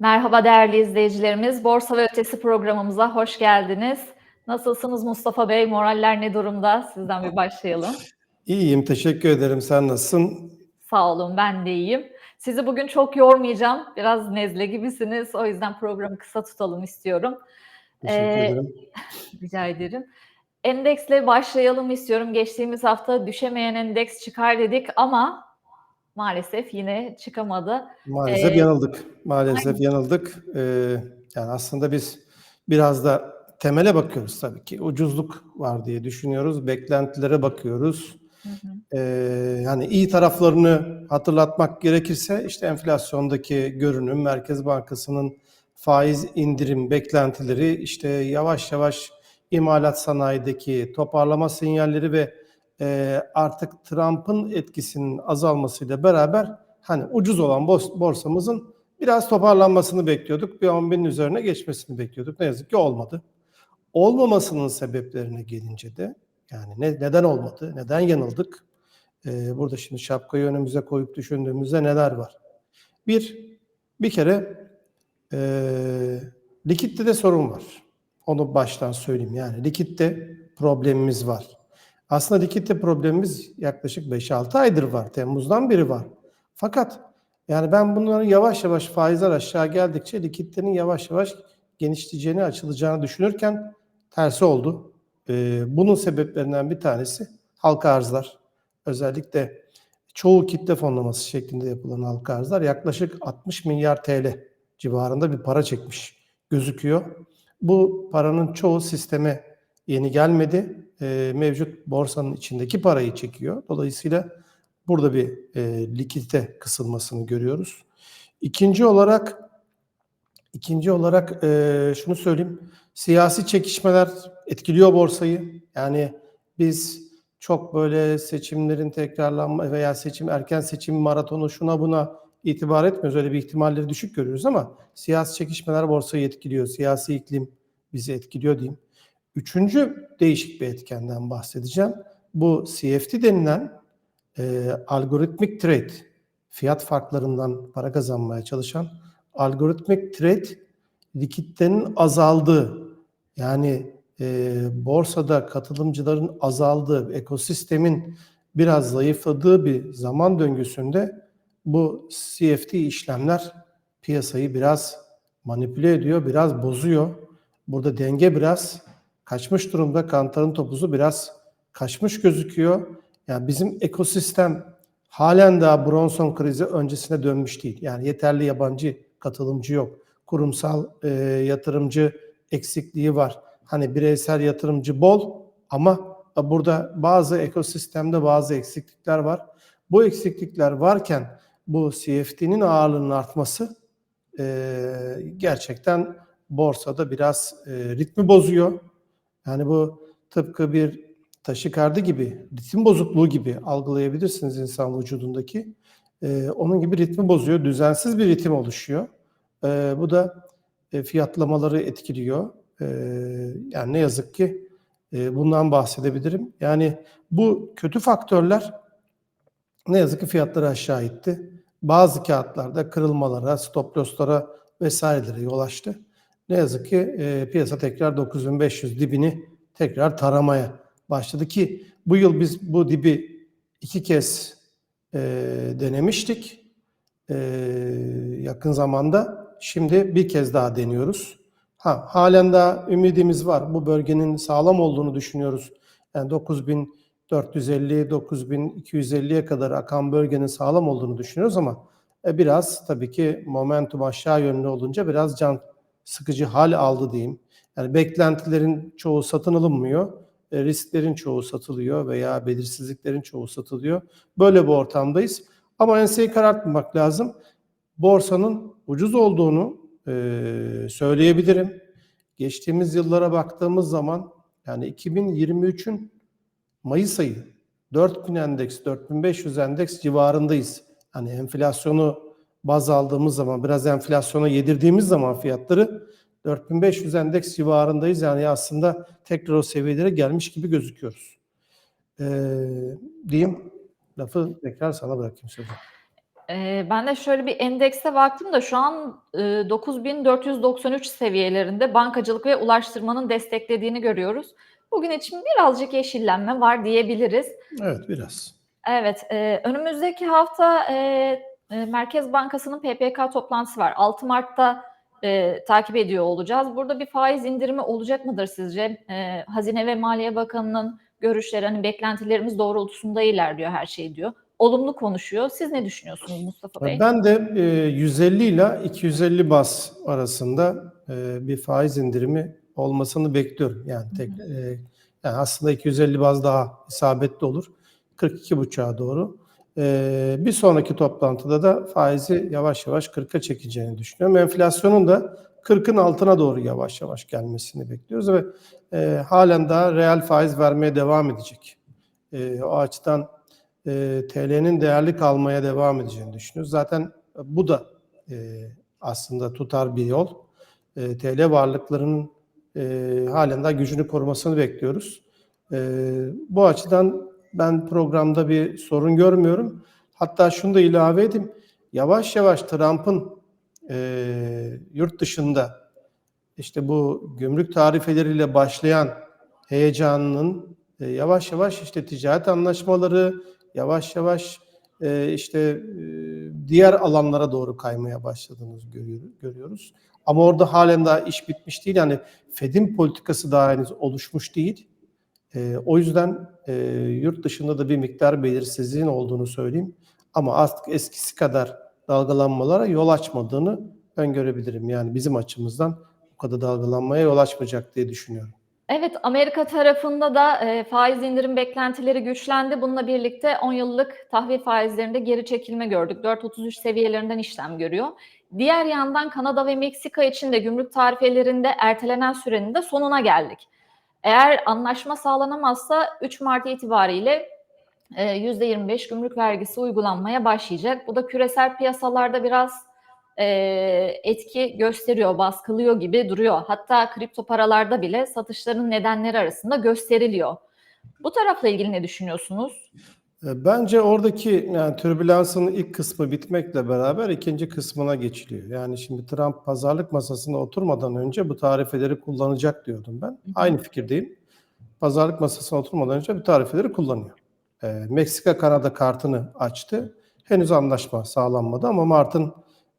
Merhaba değerli izleyicilerimiz. Borsa ve Ötesi programımıza hoş geldiniz. Nasılsınız Mustafa Bey? Moraller ne durumda? Sizden bir başlayalım. İyiyim, teşekkür ederim. Sen nasılsın? Sağ olun, ben de iyiyim. Sizi bugün çok yormayacağım. Biraz nezle gibisiniz. O yüzden programı kısa tutalım istiyorum. Teşekkür Ee, ederim. Rica ederim. Endeksle başlayalım istiyorum. Geçtiğimiz hafta düşemeyen endeks çıkar dedik ama maalesef yine çıkamadı. Maalesef Ee, yanıldık. Maalesef yanıldık. Ee, yani aslında biz biraz da temele bakıyoruz tabii ki. Ucuzluk var diye düşünüyoruz. Beklentilere bakıyoruz. Hı hı. Ee, yani iyi taraflarını hatırlatmak gerekirse işte enflasyondaki görünüm, Merkez Bankası'nın faiz indirim beklentileri, işte yavaş yavaş imalat sanayideki toparlama sinyalleri ve e, artık Trump'ın etkisinin azalmasıyla beraber hani ucuz olan bors- borsamızın biraz toparlanmasını bekliyorduk. Bir 10 binin üzerine geçmesini bekliyorduk. Ne yazık ki olmadı. Olmamasının sebeplerine gelince de yani ne, neden olmadı, neden yanıldık? Ee, burada şimdi şapkayı önümüze koyup düşündüğümüzde neler var? Bir, bir kere e, likidite sorun var. Onu baştan söyleyeyim. Yani likitte problemimiz var. Aslında likitte problemimiz yaklaşık 5-6 aydır var. Temmuz'dan beri var. Fakat yani ben bunların yavaş yavaş faizler aşağı geldikçe likiditenin yavaş yavaş genişleyeceğini, açılacağını düşünürken tersi oldu. Ee, bunun sebeplerinden bir tanesi halka arzlar. Özellikle çoğu kitle fonlaması şeklinde yapılan halka arzlar yaklaşık 60 milyar TL civarında bir para çekmiş gözüküyor. Bu paranın çoğu sisteme yeni gelmedi. Ee, mevcut borsanın içindeki parayı çekiyor. Dolayısıyla burada bir e, likidite kısılmasını görüyoruz. İkinci olarak ikinci olarak e, şunu söyleyeyim. Siyasi çekişmeler etkiliyor borsayı. Yani biz çok böyle seçimlerin tekrarlanma veya seçim erken seçim maratonu şuna buna itibar etmiyoruz. Öyle bir ihtimalleri düşük görüyoruz ama siyasi çekişmeler borsayı etkiliyor. Siyasi iklim bizi etkiliyor diyeyim. Üçüncü değişik bir etkenden bahsedeceğim. Bu CFD denilen e, algoritmik trade, fiyat farklarından para kazanmaya çalışan algoritmik trade likiditenin azaldığı yani e, borsada katılımcıların azaldığı, ekosistemin biraz zayıfladığı bir zaman döngüsünde bu CFD işlemler piyasayı biraz manipüle ediyor, biraz bozuyor. Burada denge biraz kaçmış durumda. Kantarın topuzu biraz kaçmış gözüküyor. Yani bizim ekosistem halen daha Bronson krizi öncesine dönmüş değil. Yani yeterli yabancı katılımcı yok. Kurumsal e, yatırımcı eksikliği var. Hani bireysel yatırımcı bol ama burada bazı ekosistemde bazı eksiklikler var. Bu eksiklikler varken bu CFD'nin ağırlığının artması e, gerçekten borsada biraz e, ritmi bozuyor. Yani bu tıpkı bir taşikardi gibi, ritim bozukluğu gibi algılayabilirsiniz insan vücudundaki. E, onun gibi ritmi bozuyor, düzensiz bir ritim oluşuyor. E, bu da e, fiyatlamaları etkiliyor. E, yani ne yazık ki e, bundan bahsedebilirim. Yani bu kötü faktörler ne yazık ki fiyatları aşağı itti. Bazı kağıtlarda kırılmalara, stop loss'lara vesairelere yol açtı. Ne yazık ki e, piyasa tekrar 9500 dibini tekrar taramaya başladı ki bu yıl biz bu dibi iki kez e, denemiştik e, yakın zamanda. Şimdi bir kez daha deniyoruz. Ha, halen daha ümidimiz var. Bu bölgenin sağlam olduğunu düşünüyoruz. Yani 9450 9250'ye kadar akan bölgenin sağlam olduğunu düşünüyoruz ama e, biraz tabii ki momentum aşağı yönlü olunca biraz can sıkıcı hal aldı diyeyim. Yani beklentilerin çoğu satın alınmıyor. E, risklerin çoğu satılıyor veya belirsizliklerin çoğu satılıyor. Böyle bir ortamdayız. Ama enseyi karartmamak lazım. Borsanın ucuz olduğunu e, söyleyebilirim. Geçtiğimiz yıllara baktığımız zaman yani 2023'ün Mayıs ayı 4000 endeks, 4500 endeks civarındayız. Hani enflasyonu baz aldığımız zaman, biraz enflasyona yedirdiğimiz zaman fiyatları 4500 endeks civarındayız. Yani aslında tekrar o seviyelere gelmiş gibi gözüküyoruz. Ee, diyeyim. Lafı tekrar sana bırakayım sözü. Ee, ben de şöyle bir endekse baktım da şu an e, 9493 seviyelerinde bankacılık ve ulaştırmanın desteklediğini görüyoruz. Bugün için birazcık yeşillenme var diyebiliriz. Evet biraz. Evet, e, önümüzdeki hafta e, e, Merkez Bankası'nın PPK toplantısı var. 6 Mart'ta e, takip ediyor olacağız. Burada bir faiz indirimi olacak mıdır sizce? E, Hazine ve Maliye Bakanı'nın görüşleri, hani beklentilerimiz doğrultusunda ilerliyor her şey diyor. Olumlu konuşuyor. Siz ne düşünüyorsunuz Mustafa Bey? Ben de e, 150 ile 250 bas arasında e, bir faiz indirimi olmasını bekliyorum. Yani tek e, yani aslında 250 baz daha isabetli olur. 42,5'a doğru. E, bir sonraki toplantıda da faizi yavaş yavaş 40'a çekeceğini düşünüyorum. Enflasyonun da 40'ın altına doğru yavaş yavaş gelmesini bekliyoruz ve e, halen daha reel faiz vermeye devam edecek. E, o açıdan e, TL'nin değerli kalmaya devam edeceğini düşünüyoruz. Zaten bu da e, aslında tutar bir yol. E, TL varlıklarının e, halen daha gücünü korumasını bekliyoruz. E, bu açıdan ben programda bir sorun görmüyorum. Hatta şunu da ilave edeyim. Yavaş yavaş Trump'ın e, yurt dışında işte bu gümrük tarifeleriyle başlayan heyecanının e, yavaş yavaş işte ticaret anlaşmaları, yavaş yavaş e, işte e, diğer alanlara doğru kaymaya başladığını görüyor- görüyoruz. Ama orada halen daha iş bitmiş değil. Yani Fed'in politikası daha henüz oluşmuş değil. E, o yüzden e, yurt dışında da bir miktar belirsizliğin olduğunu söyleyeyim. Ama artık eskisi kadar dalgalanmalara yol açmadığını öngörebilirim. Yani bizim açımızdan bu kadar dalgalanmaya yol açmayacak diye düşünüyorum. Evet, Amerika tarafında da e, faiz indirim beklentileri güçlendi. Bununla birlikte 10 yıllık tahvil faizlerinde geri çekilme gördük. 4.33 seviyelerinden işlem görüyor. Diğer yandan Kanada ve Meksika için de gümrük tarifelerinde ertelenen sürenin de sonuna geldik. Eğer anlaşma sağlanamazsa 3 Mart itibariyle e, %25 gümrük vergisi uygulanmaya başlayacak. Bu da küresel piyasalarda biraz e, etki gösteriyor, baskılıyor gibi duruyor. Hatta kripto paralarda bile satışların nedenleri arasında gösteriliyor. Bu tarafla ilgili ne düşünüyorsunuz? E, Bence oradaki yani türbülansın ilk kısmı bitmekle beraber ikinci kısmına geçiliyor. Yani şimdi Trump pazarlık masasına oturmadan önce bu tarifeleri kullanacak diyordum ben. Aynı fikirdeyim. Pazarlık masasına oturmadan önce bu tarifeleri kullanıyor. E, Meksika Kanada kartını açtı. Henüz anlaşma sağlanmadı ama Mart'ın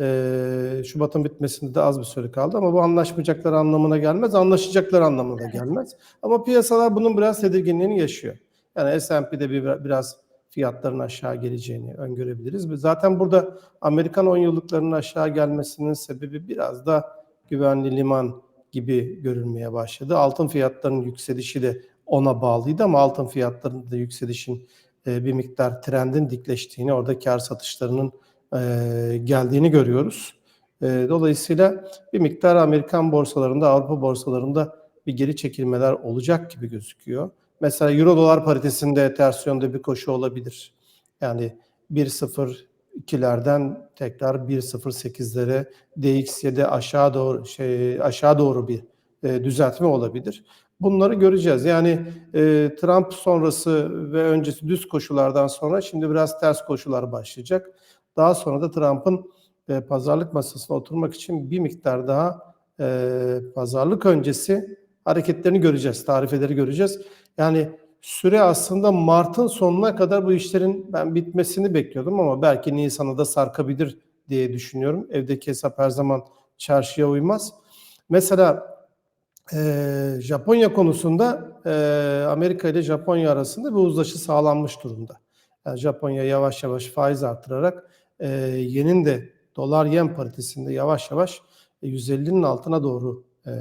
e, Şubat'ın bitmesinde de az bir süre kaldı ama bu anlaşmayacaklar anlamına gelmez, anlaşacaklar anlamına gelmez. Ama piyasalar bunun biraz tedirginliğini yaşıyor. Yani S&P'de bir, biraz fiyatların aşağı geleceğini öngörebiliriz. Zaten burada Amerikan 10 yıllıklarının aşağı gelmesinin sebebi biraz da güvenli liman gibi görünmeye başladı. Altın fiyatlarının yükselişi de ona bağlıydı ama altın fiyatlarında da yükselişin e, bir miktar trendin dikleştiğini, orada kar satışlarının e, geldiğini görüyoruz. E, dolayısıyla bir miktar Amerikan borsalarında, Avrupa borsalarında bir geri çekilmeler olacak gibi gözüküyor. Mesela Euro dolar paritesinde ters yönde bir koşu olabilir. Yani 1.02'lerden tekrar 1.08'lere DXY'de aşağı doğru şey aşağı doğru bir e, düzeltme olabilir. Bunları göreceğiz. Yani e, Trump sonrası ve öncesi düz koşulardan sonra şimdi biraz ters koşular başlayacak. Daha sonra da Trump'ın e, pazarlık masasına oturmak için bir miktar daha e, pazarlık öncesi hareketlerini göreceğiz, tarifeleri göreceğiz. Yani süre aslında Mart'ın sonuna kadar bu işlerin ben bitmesini bekliyordum ama belki Nisan'a da sarkabilir diye düşünüyorum. Evdeki hesap her zaman çarşıya uymaz. Mesela e, Japonya konusunda e, Amerika ile Japonya arasında bir uzlaşı sağlanmış durumda. Yani Japonya yavaş yavaş faiz artırarak e, yenin de dolar yen paritesinde yavaş yavaş 150'nin altına doğru e,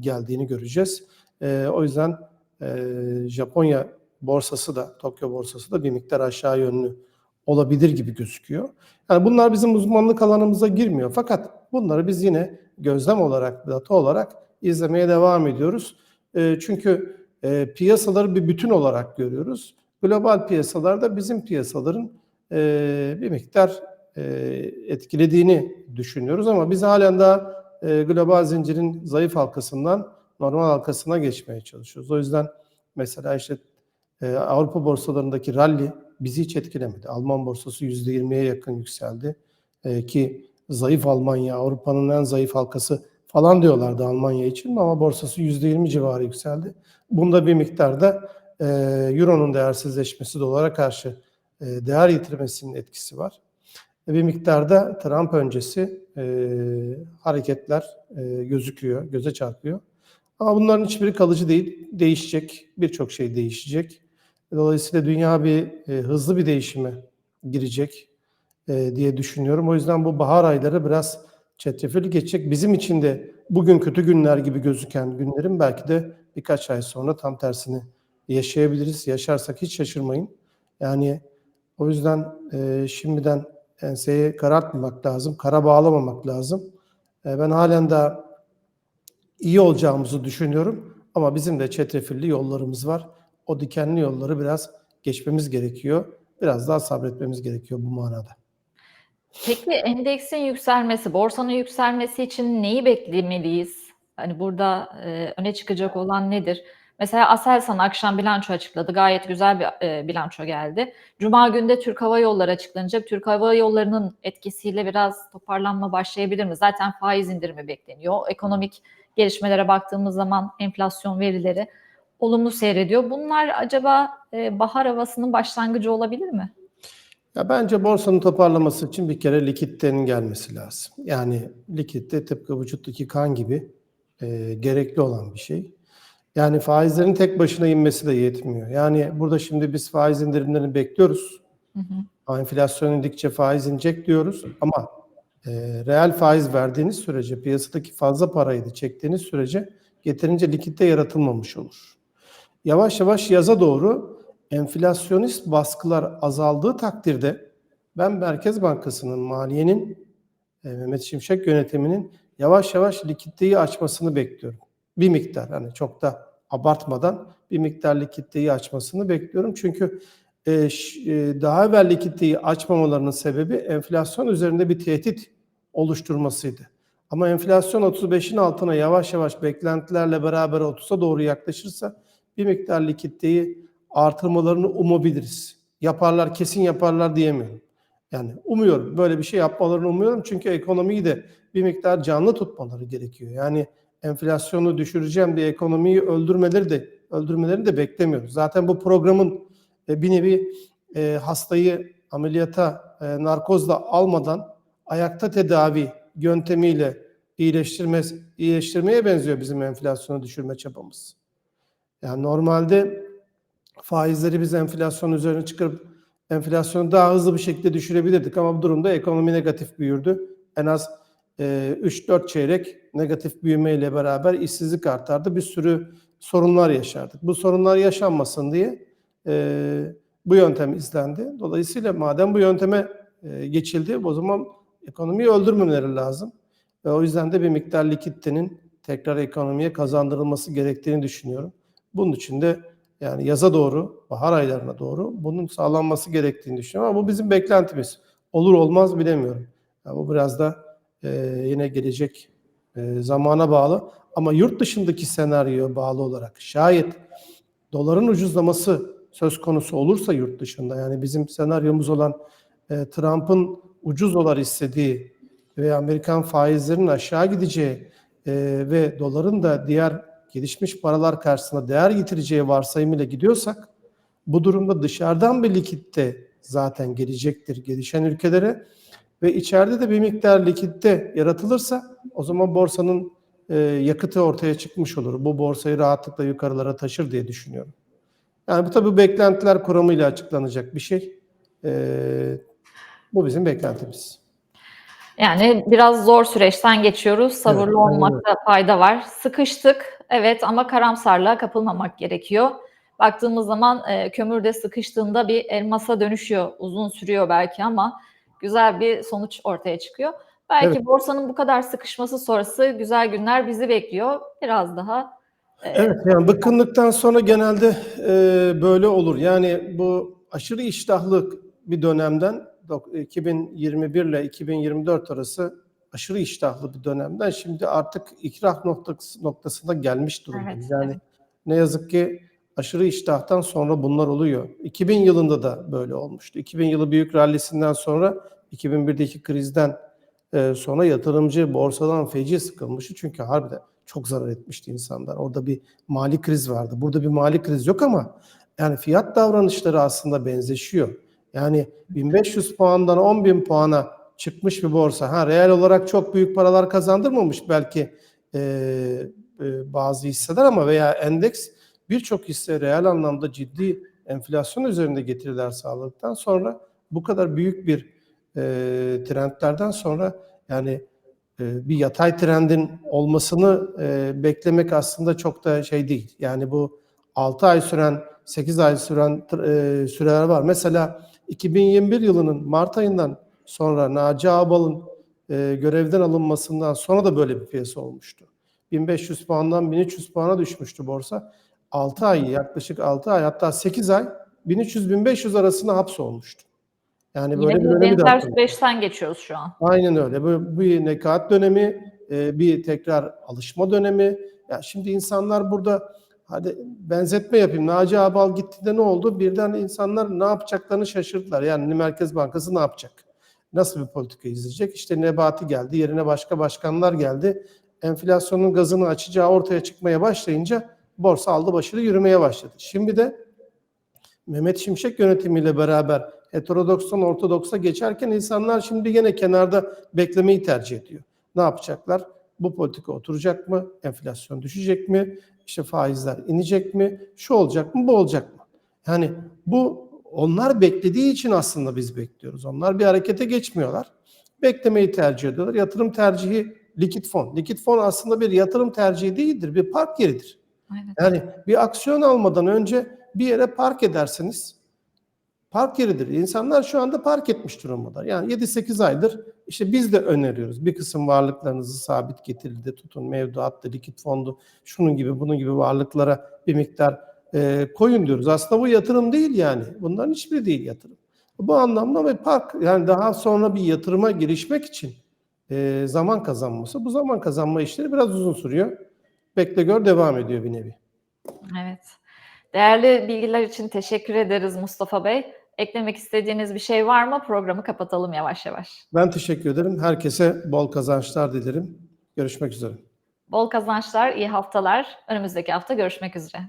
geldiğini göreceğiz. E, o yüzden e, Japonya borsası da Tokyo borsası da bir miktar aşağı yönlü olabilir gibi gözüküyor. Yani bunlar bizim uzmanlık alanımıza girmiyor. Fakat bunları biz yine gözlem olarak, data olarak izlemeye devam ediyoruz. E, çünkü e, piyasaları bir bütün olarak görüyoruz. Global piyasalarda bizim piyasaların e, bir miktar e, etkilediğini düşünüyoruz ama biz halen daha e, global zincirin zayıf halkasından normal halkasına geçmeye çalışıyoruz. O yüzden mesela işte e, Avrupa borsalarındaki rally bizi hiç etkilemedi. Alman borsası %20'ye yakın yükseldi. E, ki zayıf Almanya, Avrupa'nın en zayıf halkası falan diyorlardı Almanya için ama borsası %20 civarı yükseldi. Bunda bir miktarda e, Euro'nun değersizleşmesi dolara karşı e, değer yitirmesinin etkisi var. Bir miktarda Trump öncesi e, hareketler e, gözüküyor, göze çarpıyor. Ama bunların hiçbiri kalıcı değil. Değişecek, birçok şey değişecek. Dolayısıyla dünya bir e, hızlı bir değişime girecek e, diye düşünüyorum. O yüzden bu bahar ayları biraz çetrefilli geçecek. Bizim için de bugün kötü günler gibi gözüken günlerin belki de birkaç ay sonra tam tersini yaşayabiliriz. Yaşarsak hiç şaşırmayın. Yani o yüzden e, şimdiden enseye karartmamak lazım, kara bağlamamak lazım. E, ben halen daha iyi olacağımızı düşünüyorum ama bizim de çetrefilli yollarımız var. O dikenli yolları biraz geçmemiz gerekiyor. Biraz daha sabretmemiz gerekiyor bu manada. Peki endeksin yükselmesi, borsanın yükselmesi için neyi beklemeliyiz? Hani burada e, öne çıkacak olan nedir? Mesela Aselsan akşam bilanço açıkladı. Gayet güzel bir e, bilanço geldi. Cuma günde Türk Hava Yolları açıklanacak. Türk Hava Yolları'nın etkisiyle biraz toparlanma başlayabilir mi? Zaten faiz indirimi bekleniyor. Ekonomik gelişmelere baktığımız zaman enflasyon verileri olumlu seyrediyor. Bunlar acaba e, bahar havasının başlangıcı olabilir mi? Ya bence borsanın toparlaması için bir kere likiditenin gelmesi lazım. Yani likitte tıpkı vücuttaki kan gibi e, gerekli olan bir şey. Yani faizlerin tek başına inmesi de yetmiyor. Yani burada şimdi biz faiz indirimlerini bekliyoruz. Hı hı. Enflasyon indikçe faiz inecek diyoruz ama e, reel faiz verdiğiniz sürece piyasadaki fazla parayı da çektiğiniz sürece yeterince likitte yaratılmamış olur. Yavaş yavaş yaza doğru enflasyonist baskılar azaldığı takdirde ben Merkez Bankası'nın maliyenin e, Mehmet Şimşek yönetiminin yavaş yavaş likiditeyi açmasını bekliyorum. Bir miktar hani çok da abartmadan bir miktar likiditeyi açmasını bekliyorum. Çünkü e, e, daha evvel likiditeyi açmamalarının sebebi enflasyon üzerinde bir tehdit oluşturmasıydı. Ama enflasyon 35'in altına yavaş yavaş beklentilerle beraber 30'a doğru yaklaşırsa bir miktar likiditeyi artırmalarını umabiliriz. Yaparlar, kesin yaparlar diyemiyorum. Yani umuyorum, böyle bir şey yapmalarını umuyorum. Çünkü ekonomiyi de bir miktar canlı tutmaları gerekiyor. Yani enflasyonu düşüreceğim diye ekonomiyi öldürmeleri de öldürmelerini de beklemiyoruz. Zaten bu programın e, bir nevi e, hastayı ameliyata e, narkozla almadan ayakta tedavi yöntemiyle iyileştirme, iyileştirmeye benziyor bizim enflasyonu düşürme çabamız. Yani normalde faizleri biz enflasyon üzerine çıkarıp enflasyonu daha hızlı bir şekilde düşürebilirdik ama bu durumda ekonomi negatif büyürdü. En az 3-4 çeyrek negatif büyümeyle beraber işsizlik artardı. Bir sürü sorunlar yaşardık. Bu sorunlar yaşanmasın diye e, bu yöntem izlendi. Dolayısıyla madem bu yönteme e, geçildi o zaman ekonomiyi öldürmemeleri lazım. Ve o yüzden de bir miktar likiditenin tekrar ekonomiye kazandırılması gerektiğini düşünüyorum. Bunun için de yani yaza doğru, bahar aylarına doğru bunun sağlanması gerektiğini düşünüyorum. Ama bu bizim beklentimiz. Olur olmaz bilemiyorum. Yani bu biraz da e, yine gelecek e, zamana bağlı. Ama yurt dışındaki senaryoya bağlı olarak şayet doların ucuzlaması söz konusu olursa yurt dışında yani bizim senaryomuz olan e, Trump'ın ucuz dolar istediği ve Amerikan faizlerinin aşağı gideceği e, ve doların da diğer gelişmiş paralar karşısında değer getireceği varsayımıyla gidiyorsak bu durumda dışarıdan bir likitte zaten gelecektir gelişen ülkelere ve içeride de bir miktar likitte yaratılırsa o zaman borsanın e, yakıtı ortaya çıkmış olur. Bu borsayı rahatlıkla yukarılara taşır diye düşünüyorum. Yani bu tabii beklentiler kuramıyla açıklanacak bir şey. E, bu bizim beklentimiz. Yani biraz zor süreçten geçiyoruz. Sabırlı Evet, olmakta fayda var. Sıkıştık, evet ama karamsarlığa kapılmamak gerekiyor. Baktığımız zaman e, kömürde sıkıştığında bir elmasa dönüşüyor. Uzun sürüyor belki ama güzel bir sonuç ortaya çıkıyor. Belki Evet. borsanın bu kadar sıkışması sonrası güzel günler bizi bekliyor. Biraz daha e, Evet yani bıkkınlıktan sonra genelde e, böyle olur. Yani bu aşırı iştahlı bir dönemden dok- 2021 ile 2024 arası aşırı iştahlı bir dönemden şimdi artık ikrah noktası, noktasına gelmiş durumdayız. Evet, yani evet. ne yazık ki aşırı iştahtan sonra bunlar oluyor. 2000 yılında da böyle olmuştu. 2000 yılı büyük rallisinden sonra 2001'deki krizden e, sonra yatırımcı borsadan feci sıkılmıştı. Çünkü harbiden çok zarar etmişti insanlar. Orada bir mali kriz vardı. Burada bir mali kriz yok ama yani fiyat davranışları aslında benzeşiyor. Yani 1500 puandan 10.000 puana çıkmış bir borsa. Ha reel olarak çok büyük paralar kazandırmamış belki e, e, bazı hisseler ama veya endeks birçok hisse reel anlamda ciddi enflasyon üzerinde getiriler sağladıktan sonra bu kadar büyük bir e, trendlerden sonra yani e, bir yatay trendin olmasını e, beklemek aslında çok da şey değil. Yani bu 6 ay süren, 8 ay süren e, süreler var. Mesela 2021 yılının Mart ayından sonra Naci Ağbal'ın e, görevden alınmasından sonra da böyle bir piyasa olmuştu. 1500 puandan 1300 puana düşmüştü borsa. 6 ay yaklaşık 6 ay hatta 8 ay 1300-1500 arasında hapsolmuştu. Yani böyle Yine bir bir dönemi de benzer süreçten geçiyoruz şu an. Aynen öyle. Bu bir nekaat dönemi, e, bir tekrar alışma dönemi. Ya şimdi insanlar burada hadi benzetme yapayım. Naci Abal gitti de ne oldu? Birden insanlar ne yapacaklarını şaşırdılar. Yani Merkez Bankası ne yapacak? Nasıl bir politika izleyecek? İşte Nebati geldi, yerine başka başkanlar geldi. Enflasyonun gazını açacağı ortaya çıkmaya başlayınca borsa aldı başını yürümeye başladı. Şimdi de Mehmet Şimşek yönetimiyle beraber heterodokstan ortodoksa geçerken insanlar şimdi gene kenarda beklemeyi tercih ediyor. Ne yapacaklar? Bu politika oturacak mı? Enflasyon düşecek mi? İşte faizler inecek mi? Şu olacak mı? Bu olacak mı? Yani bu onlar beklediği için aslında biz bekliyoruz. Onlar bir harekete geçmiyorlar. Beklemeyi tercih ediyorlar. Yatırım tercihi likit fon. Likit fon aslında bir yatırım tercihi değildir. Bir park yeridir. Yani bir aksiyon almadan önce bir yere park edersiniz. Park yeridir. İnsanlar şu anda park etmiş durumdalar. Yani 7-8 aydır işte biz de öneriyoruz. Bir kısım varlıklarınızı sabit getirildi tutun. Mevduattı, likit fondu, şunun gibi bunun gibi varlıklara bir miktar e, koyun diyoruz. Aslında bu yatırım değil yani. Bunların hiçbiri değil yatırım. Bu anlamda ve park yani daha sonra bir yatırıma girişmek için e, zaman kazanması. Bu zaman kazanma işleri biraz uzun sürüyor. Bekle gör devam ediyor bir nevi. Evet. Değerli bilgiler için teşekkür ederiz Mustafa Bey. Eklemek istediğiniz bir şey var mı? Programı kapatalım yavaş yavaş. Ben teşekkür ederim. Herkese bol kazançlar dilerim. Görüşmek üzere. Bol kazançlar, iyi haftalar. Önümüzdeki hafta görüşmek üzere.